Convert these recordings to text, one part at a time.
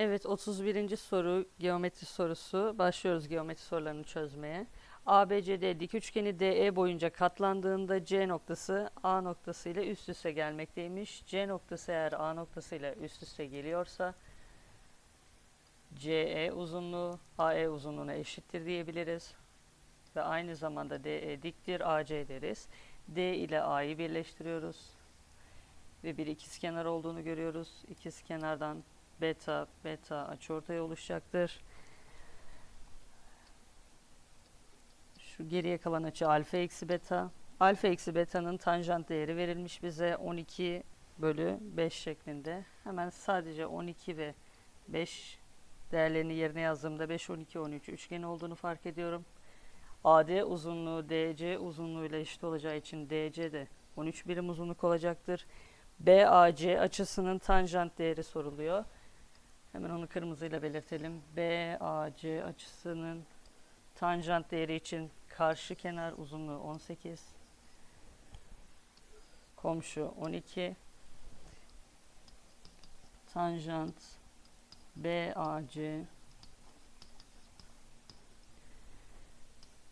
Evet 31. soru geometri sorusu. Başlıyoruz geometri sorularını çözmeye. ABCD dik üçgeni DE boyunca katlandığında C noktası A noktası ile üst üste gelmekteymiş. C noktası eğer A noktası ile üst üste geliyorsa CE uzunluğu AE uzunluğuna eşittir diyebiliriz. Ve aynı zamanda DE diktir AC deriz. D ile A'yı birleştiriyoruz. Ve bir ikizkenar olduğunu görüyoruz. İkizkenardan beta beta açıortay oluşacaktır. Şu geriye kalan açı alfa eksi beta. Alfa eksi beta'nın tanjant değeri verilmiş bize 12 bölü 5 şeklinde. Hemen sadece 12 ve 5 değerlerini yerine yazdığımda 5, 12, 13 üçgen olduğunu fark ediyorum. AD uzunluğu DC uzunluğuyla eşit olacağı için DC de 13 birim uzunluk olacaktır. BAC açısının tanjant değeri soruluyor. Hemen onu kırmızıyla belirtelim. BAC açısının tanjant değeri için karşı kenar uzunluğu 18. Komşu 12. Tanjant BAC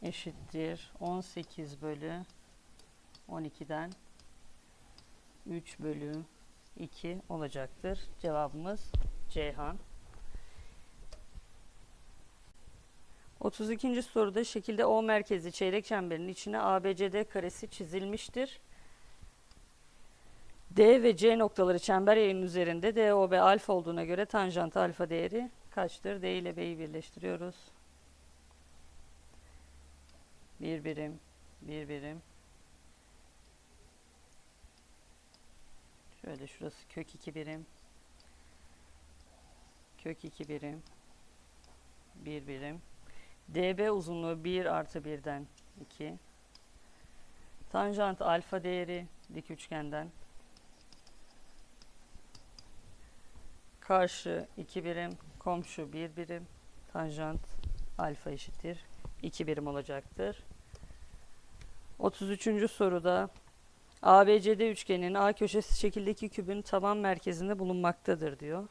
eşittir 18 bölü 12'den 3 bölü 2 olacaktır. Cevabımız Ceyhan. 32. soruda şekilde O merkezi çeyrek çemberin içine ABCD karesi çizilmiştir. D ve C noktaları çember yayının üzerinde DOB alfa olduğuna göre tanjant alfa değeri kaçtır? D ile B'yi birleştiriyoruz. Bir birim, bir birim. Şöyle şurası kök 2 birim. Kök 2 birim. 1 birim. DB uzunluğu 1 artı 1'den 2. Tanjant alfa değeri dik üçgenden. Karşı 2 birim, komşu 1 birim. Tanjant alfa eşittir 2 birim olacaktır. 33. soruda ABCD üçgeninin A köşesi şekildeki kübün taban merkezinde bulunmaktadır diyor.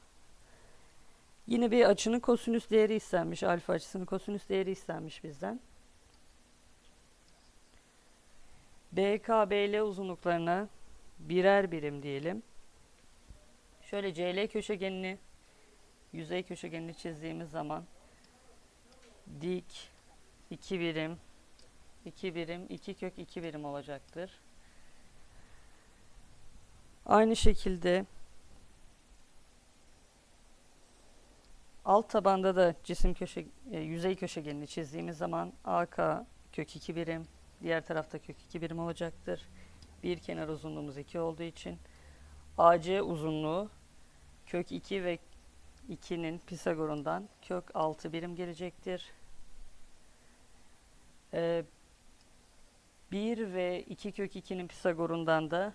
Yine bir açının kosinüs değeri istenmiş. Alfa açısının kosinüs değeri istenmiş bizden. BK, BL uzunluklarına birer birim diyelim. Şöyle CL köşegenini, yüzey köşegenini çizdiğimiz zaman dik 2 birim, 2 birim, 2 kök 2 birim olacaktır. Aynı şekilde alt tabanda da cisim köşe e, yüzey köşegenini çizdiğimiz zaman AK kök 2 birim, diğer tarafta kök 2 birim olacaktır. Bir kenar uzunluğumuz 2 olduğu için AC uzunluğu kök 2 ve 2'nin Pisagor'undan kök 6 birim gelecektir. Ee, 1 ve 2 kök 2'nin Pisagor'undan da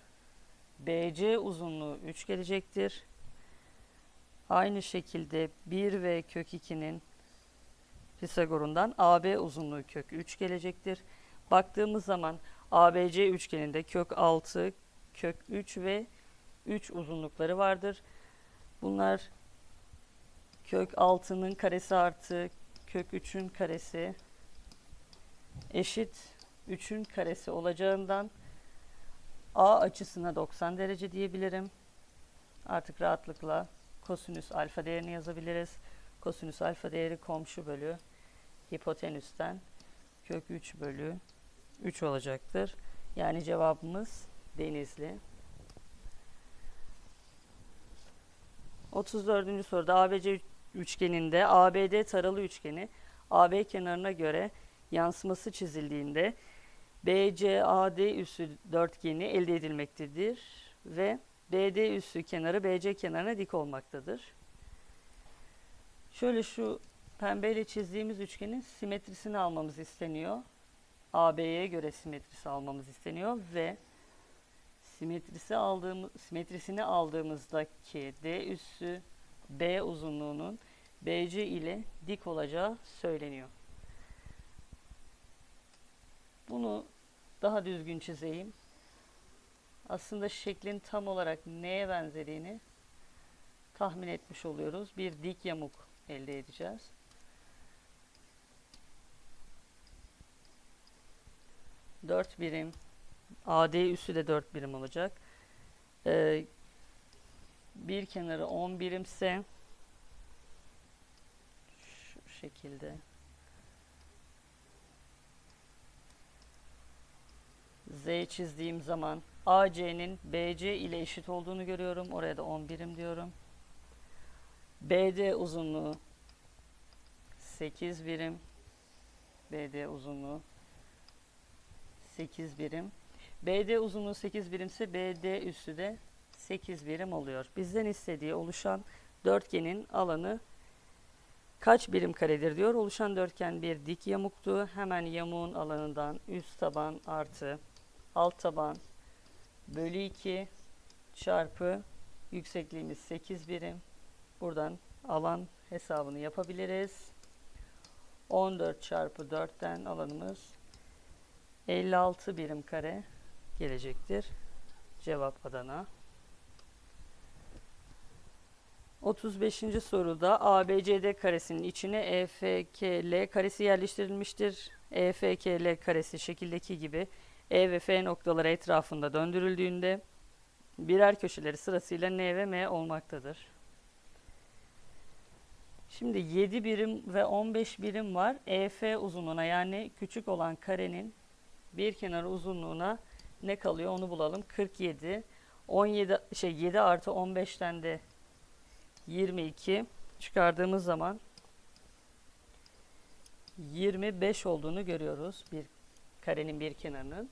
BC uzunluğu 3 gelecektir. Aynı şekilde 1 ve kök 2'nin Pisagor'undan AB uzunluğu kök 3 gelecektir. Baktığımız zaman ABC üçgeninde kök 6, kök 3 ve 3 uzunlukları vardır. Bunlar kök 6'nın karesi artı kök 3'ün karesi eşit 3'ün karesi olacağından A açısına 90 derece diyebilirim. Artık rahatlıkla kosinüs alfa değerini yazabiliriz. Kosinüs alfa değeri komşu bölü hipotenüsten kök 3 bölü 3 olacaktır. Yani cevabımız denizli. 34. soruda ABC üçgeninde ABD taralı üçgeni AB kenarına göre yansıması çizildiğinde BCAD üssü dörtgeni elde edilmektedir ve BD üssü kenarı BC kenarına dik olmaktadır. Şöyle şu pembeyle çizdiğimiz üçgenin simetrisini almamız isteniyor. AB'ye göre simetrisi almamız isteniyor ve simetrisi aldığımız simetrisini aldığımızdaki D üssü B uzunluğunun BC ile dik olacağı söyleniyor. Bunu daha düzgün çizeyim. Aslında şeklin tam olarak neye benzediğini tahmin etmiş oluyoruz. Bir dik yamuk elde edeceğiz. Dört birim. AD üssü de 4 birim olacak. Ee, bir kenarı 10 birimse şu şekilde Z çizdiğim zaman AC'nin BC ile eşit olduğunu görüyorum. Oraya da 10 birim diyorum. BD uzunluğu 8 birim. BD uzunluğu 8 birim. BD uzunluğu 8 birimse BD üssü de 8 birim oluyor. Bizden istediği oluşan dörtgenin alanı kaç birim karedir diyor. Oluşan dörtgen bir dik yamuktu. Hemen yamuğun alanından üst taban artı alt taban bölü 2 çarpı yüksekliğimiz 8 birim. Buradan alan hesabını yapabiliriz. 14 çarpı 4'ten alanımız 56 birim kare gelecektir. Cevap Adana. 35. soruda ABCD karesinin içine EFKL karesi yerleştirilmiştir. EFKL karesi şekildeki gibi E ve F noktaları etrafında döndürüldüğünde birer köşeleri sırasıyla N ve M olmaktadır. Şimdi 7 birim ve 15 birim var. EF uzunluğuna yani küçük olan karenin bir kenarı uzunluğuna ne kalıyor onu bulalım. 47. 17 şey 7 artı 15'ten de 22 çıkardığımız zaman 25 olduğunu görüyoruz bir karenin bir kenarının.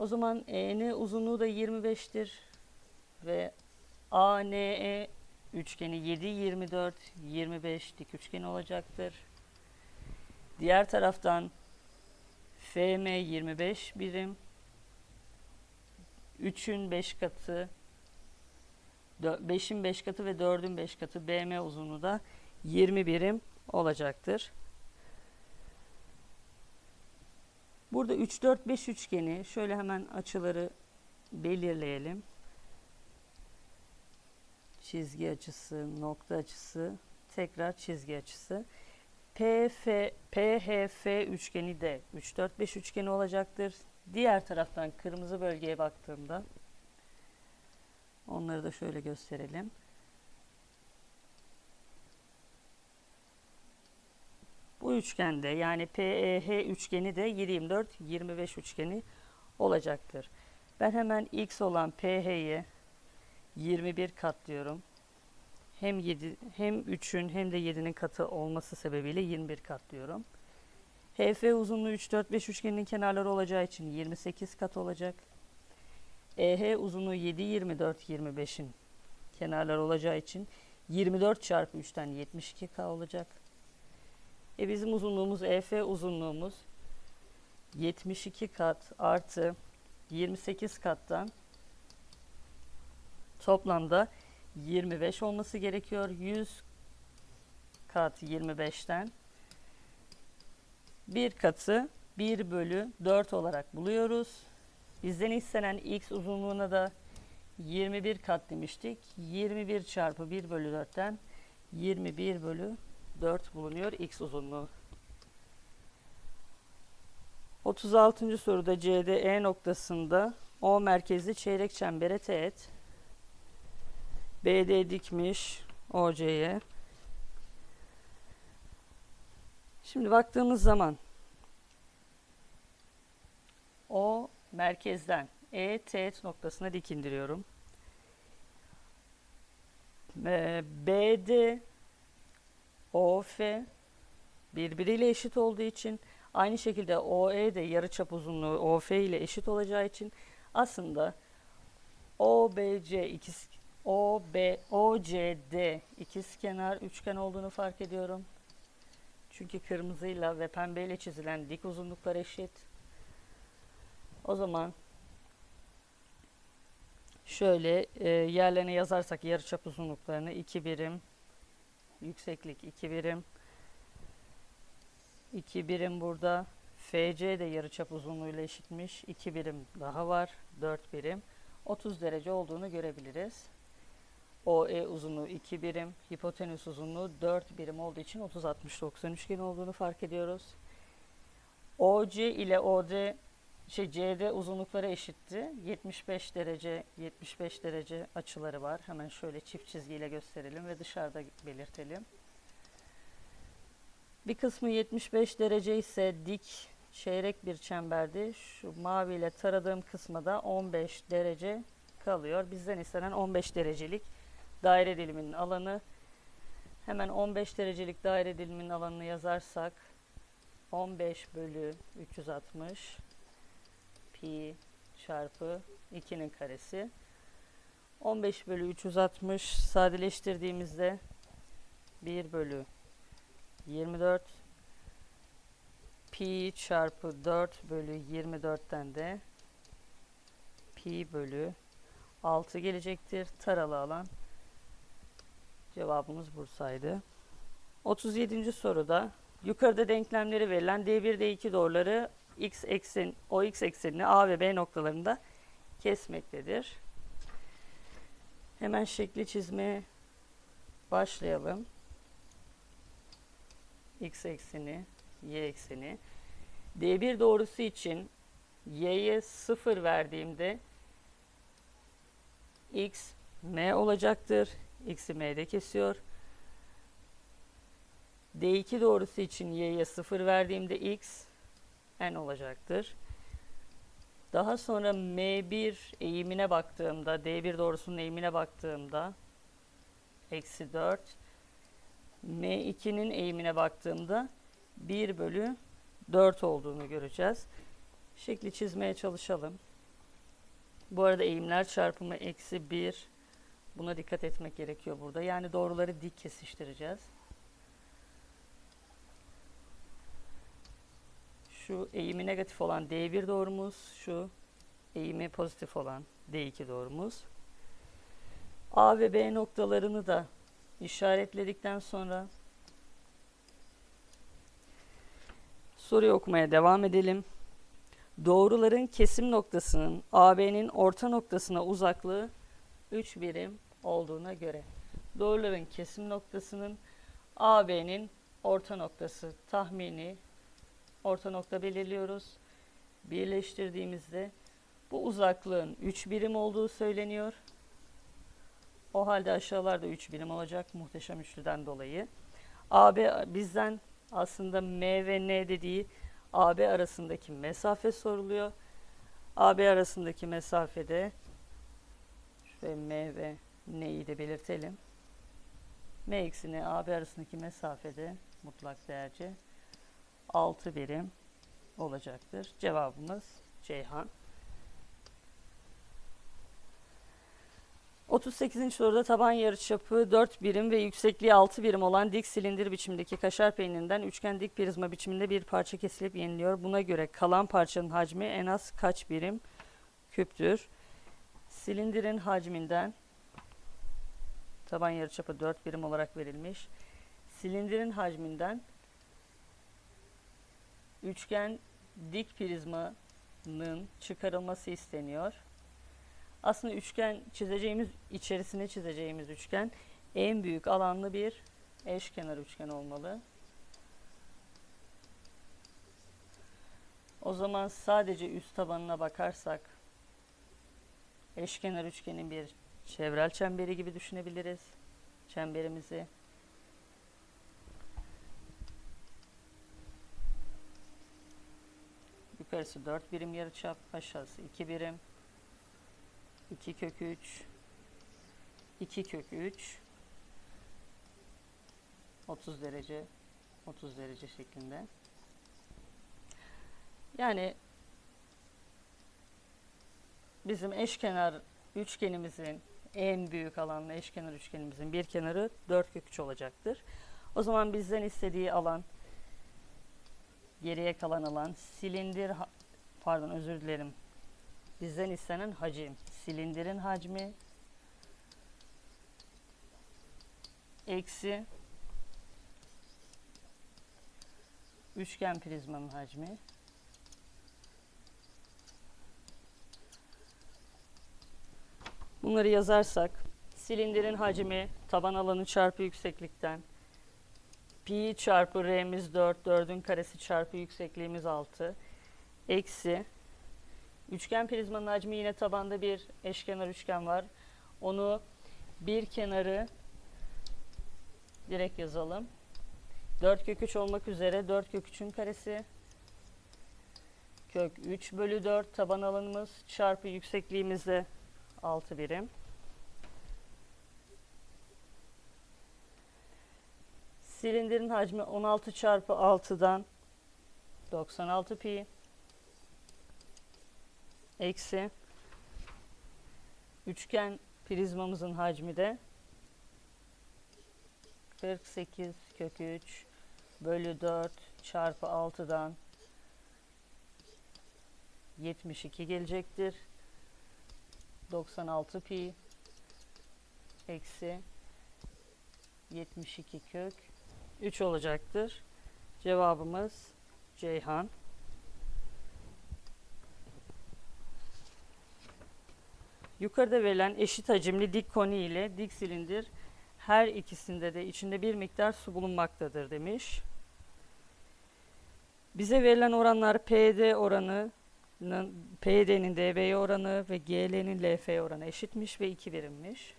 O zaman EN uzunluğu da 25'tir ve ANE üçgeni 7 24 25 dik üçgen olacaktır. Diğer taraftan FM 25 birim. 3'ün 5 katı 5'in 5 katı ve 4'ün 5 katı BM uzunluğu da 20 birim olacaktır. Burada 3 4 5 üçgeni şöyle hemen açıları belirleyelim. Çizgi açısı, nokta açısı, tekrar çizgi açısı. PF, PHF üçgeni de 3 4 5 üçgeni olacaktır. Diğer taraftan kırmızı bölgeye baktığımda onları da şöyle gösterelim. Bu üçgende yani PEH üçgeni de 24 25 üçgeni olacaktır. Ben hemen x olan PH'ye 21 katlıyorum. Hem 7 hem 3'ün hem de 7'nin katı olması sebebiyle 21 katlıyorum. HF uzunluğu 3 4 5 üçgeninin kenarları olacağı için 28 kat olacak. EH uzunluğu 7 24 25'in kenarları olacağı için 24 çarpı 3'ten 72K olacak. E bizim uzunluğumuz EF uzunluğumuz 72 kat artı 28 kattan toplamda 25 olması gerekiyor. 100 kat 25'ten bir katı 1 bölü 4 olarak buluyoruz. Bizden istenen x uzunluğuna da 21 kat demiştik. 21 çarpı 1 bölü 4'ten 21 bölü 4 bulunuyor x uzunluğu. 36. soruda CDE noktasında O merkezli çeyrek çembere teğet. BD dikmiş OC'ye. Şimdi baktığımız zaman O merkezden E teğet noktasına dik indiriyorum. Ee, BD OF birbiriyle eşit olduğu için aynı şekilde OE de yarıçap uzunluğu OF ile eşit olacağı için aslında OBC ikiz OB OCD ikizkenar üçgen olduğunu fark ediyorum. Çünkü kırmızıyla ve pembeyle çizilen dik uzunluklar eşit. O zaman şöyle e, yerlerine yazarsak yarıçap uzunluklarını 2 birim yükseklik 2 birim. 2 birim burada. FC de yarıçap uzunluğuyla eşitmiş. 2 birim daha var. 4 birim. 30 derece olduğunu görebiliriz. OE uzunluğu 2 birim, hipotenüs uzunluğu 4 birim olduğu için 30-60-90 üçgeni olduğunu fark ediyoruz. OC ile OD şey CD uzunlukları eşitti. 75 derece 75 derece açıları var. Hemen şöyle çift çizgiyle gösterelim ve dışarıda belirtelim. Bir kısmı 75 derece ise dik çeyrek bir çemberdi. Şu mavi ile taradığım kısma da 15 derece kalıyor. Bizden istenen 15 derecelik daire diliminin alanı. Hemen 15 derecelik daire diliminin alanını yazarsak 15 bölü 360 pi çarpı 2'nin karesi. 15 bölü 360 sadeleştirdiğimizde 1 bölü 24 pi çarpı 4 bölü 24'ten de pi bölü 6 gelecektir. Taralı alan cevabımız Bursa'ydı. 37. soruda yukarıda denklemleri verilen D1 D2 doğruları x eksen o x eksenini A ve B noktalarında kesmektedir. Hemen şekli çizmeye başlayalım. X ekseni, Y ekseni. D1 doğrusu için Y'ye 0 verdiğimde X M olacaktır. X'i M'de kesiyor. D2 doğrusu için Y'ye 0 verdiğimde X N olacaktır. Daha sonra M1 eğimine baktığımda, D1 doğrusunun eğimine baktığımda eksi 4 M2'nin eğimine baktığımda 1 bölü 4 olduğunu göreceğiz. Şekli çizmeye çalışalım. Bu arada eğimler çarpımı eksi 1. Buna dikkat etmek gerekiyor burada. Yani doğruları dik kesiştireceğiz. Şu eğimi negatif olan D1 doğrumuz, şu eğimi pozitif olan D2 doğrumuz. A ve B noktalarını da işaretledikten sonra soruyu okumaya devam edelim. Doğruların kesim noktasının AB'nin orta noktasına uzaklığı 3 birim olduğuna göre doğruların kesim noktasının AB'nin orta noktası tahmini orta nokta belirliyoruz. Birleştirdiğimizde bu uzaklığın 3 birim olduğu söyleniyor. O halde aşağılarda 3 birim olacak muhteşem üçlüden dolayı. AB bizden aslında M ve N dediği AB arasındaki mesafe soruluyor. AB arasındaki mesafede şöyle M ve N'yi de belirtelim. M eksi AB arasındaki mesafede mutlak değerce 6 birim olacaktır. Cevabımız Ceyhan. 38. soruda taban yarıçapı 4 birim ve yüksekliği 6 birim olan dik silindir biçimdeki kaşar peynirinden üçgen dik prizma biçiminde bir parça kesilip yeniliyor. Buna göre kalan parçanın hacmi en az kaç birim küptür? Silindirin hacminden taban yarıçapı 4 birim olarak verilmiş. Silindirin hacminden üçgen dik prizmanın çıkarılması isteniyor. Aslında üçgen çizeceğimiz, içerisine çizeceğimiz üçgen en büyük alanlı bir eşkenar üçgen olmalı. O zaman sadece üst tabanına bakarsak eşkenar üçgenin bir çevrel çemberi gibi düşünebiliriz çemberimizi. Yukarısı 4 birim yarıçap, aşağısı 2 birim. 2 kök 3 2 kök 3 30 derece 30 derece şeklinde. Yani bizim eşkenar üçgenimizin en büyük alanlı eşkenar üçgenimizin bir kenarı 4 kök 3 olacaktır. O zaman bizden istediği alan geriye kalan alan silindir pardon özür dilerim bizden istenen hacim silindirin hacmi eksi üçgen prizmanın hacmi bunları yazarsak Silindirin hacmi taban alanı çarpı yükseklikten. Pi çarpı r'miz 4, 4'ün karesi çarpı yüksekliğimiz 6. Eksi. Üçgen prizmanın hacmi yine tabanda bir eşkenar üçgen var. Onu bir kenarı direkt yazalım. 4 kök 3 olmak üzere 4 kök 3'ün karesi kök 3 bölü 4 taban alanımız çarpı yüksekliğimiz de 6 birim. Silindirin hacmi 16 çarpı 6'dan 96 pi eksi üçgen prizmamızın hacmi de 48 kök 3 bölü 4 çarpı 6'dan 72 gelecektir. 96 pi eksi 72 kök 3 olacaktır. Cevabımız Ceyhan. Yukarıda verilen eşit hacimli dik koni ile dik silindir her ikisinde de içinde bir miktar su bulunmaktadır demiş. Bize verilen oranlar PD oranı PD'nin DB'ye oranı ve GL'nin LF'ye oranı eşitmiş ve 2 birimmiş.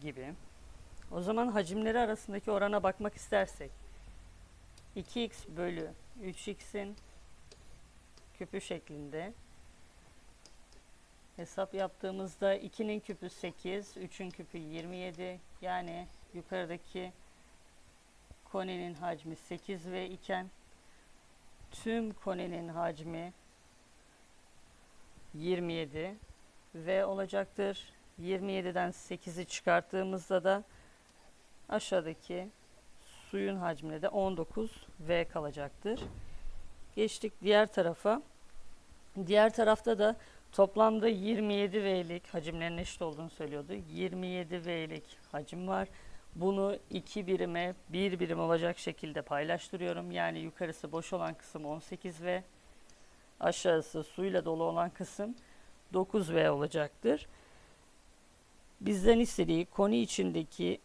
Gibi. O zaman hacimleri arasındaki orana bakmak istersek 2x bölü 3x'in küpü şeklinde hesap yaptığımızda 2'nin küpü 8, 3'ün küpü 27. Yani yukarıdaki konenin hacmi 8 ve iken tüm konenin hacmi 27 ve olacaktır. 27'den 8'i çıkarttığımızda da aşağıdaki suyun hacmine de 19 V kalacaktır. Geçtik diğer tarafa. Diğer tarafta da toplamda 27 V'lik hacimlerin eşit olduğunu söylüyordu. 27 V'lik hacim var. Bunu iki birime bir birim olacak şekilde paylaştırıyorum. Yani yukarısı boş olan kısım 18 V. Aşağısı suyla dolu olan kısım 9 V olacaktır. Bizden istediği konu içindeki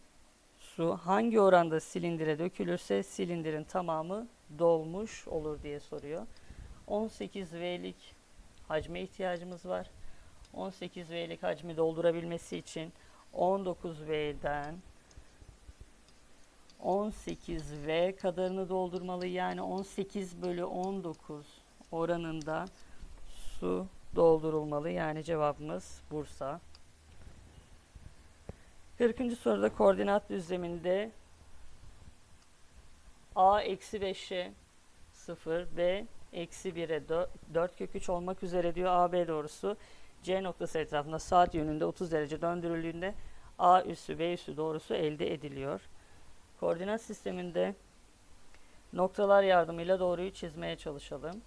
su hangi oranda silindire dökülürse silindirin tamamı dolmuş olur diye soruyor. 18 V'lik hacme ihtiyacımız var. 18 V'lik hacmi doldurabilmesi için 19 V'den 18 V kadarını doldurmalı. Yani 18 bölü 19 oranında su doldurulmalı. Yani cevabımız Bursa. 40. soruda koordinat düzleminde a eksi 5'e 0, b eksi 1'e 4 kök 3 olmak üzere diyor AB doğrusu C noktası etrafında saat yönünde 30 derece döndürüldüğünde A üssü B üssü doğrusu elde ediliyor. Koordinat sisteminde noktalar yardımıyla doğruyu çizmeye çalışalım.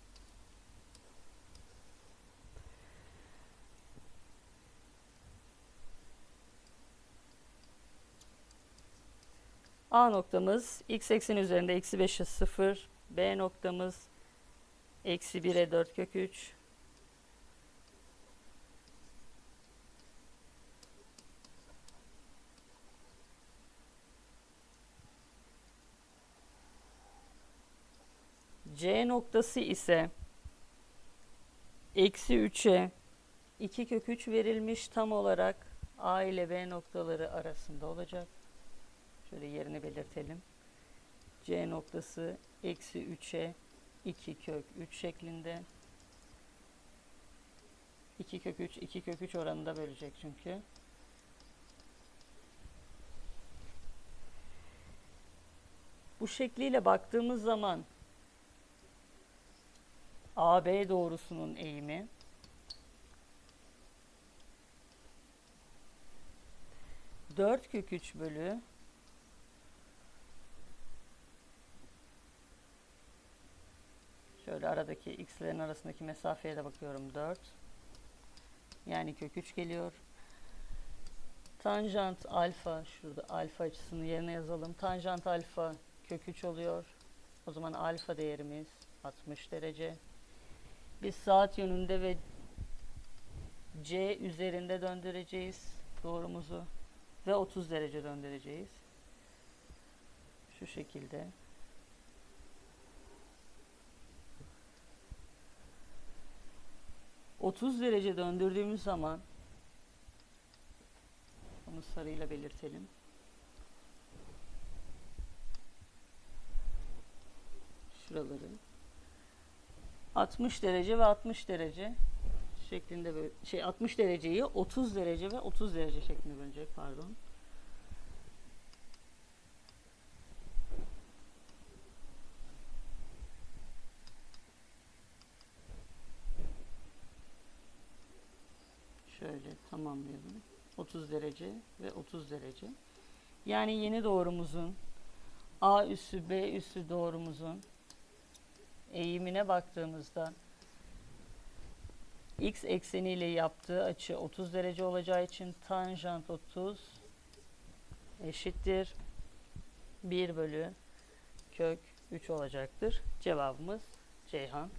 A noktamız x eksen üzerinde eksi 5'e 0. B noktamız eksi 1'e 4 kök 3. C noktası ise eksi 3'e 2 kök 3 verilmiş tam olarak A ile B noktaları arasında olacak. Şöyle yerini belirtelim. C noktası eksi 3'e 2 kök 3 şeklinde. 2 kök 3, 2 kök 3 oranında bölecek çünkü. Bu şekliyle baktığımız zaman AB doğrusunun eğimi dört kök 3 bölü Şöyle aradaki x'lerin arasındaki mesafeye de bakıyorum 4. Yani kök 3 geliyor. Tanjant alfa şurada alfa açısını yerine yazalım. Tanjant alfa kök 3 oluyor. O zaman alfa değerimiz 60 derece. Biz saat yönünde ve C üzerinde döndüreceğiz doğrumuzu ve 30 derece döndüreceğiz. Şu şekilde. ...30 derece döndürdüğümüz zaman... ...onu sarıyla belirtelim. Şuraları. 60 derece ve 60 derece şeklinde böyle şey 60 dereceyi 30 derece ve 30 derece şeklinde bölecek pardon. Şöyle tamamlayalım. 30 derece ve 30 derece. Yani yeni doğrumuzun A üssü B üssü doğrumuzun eğimine baktığımızda x ekseniyle yaptığı açı 30 derece olacağı için tanjant 30 eşittir 1 bölü kök 3 olacaktır. Cevabımız Ceyhan.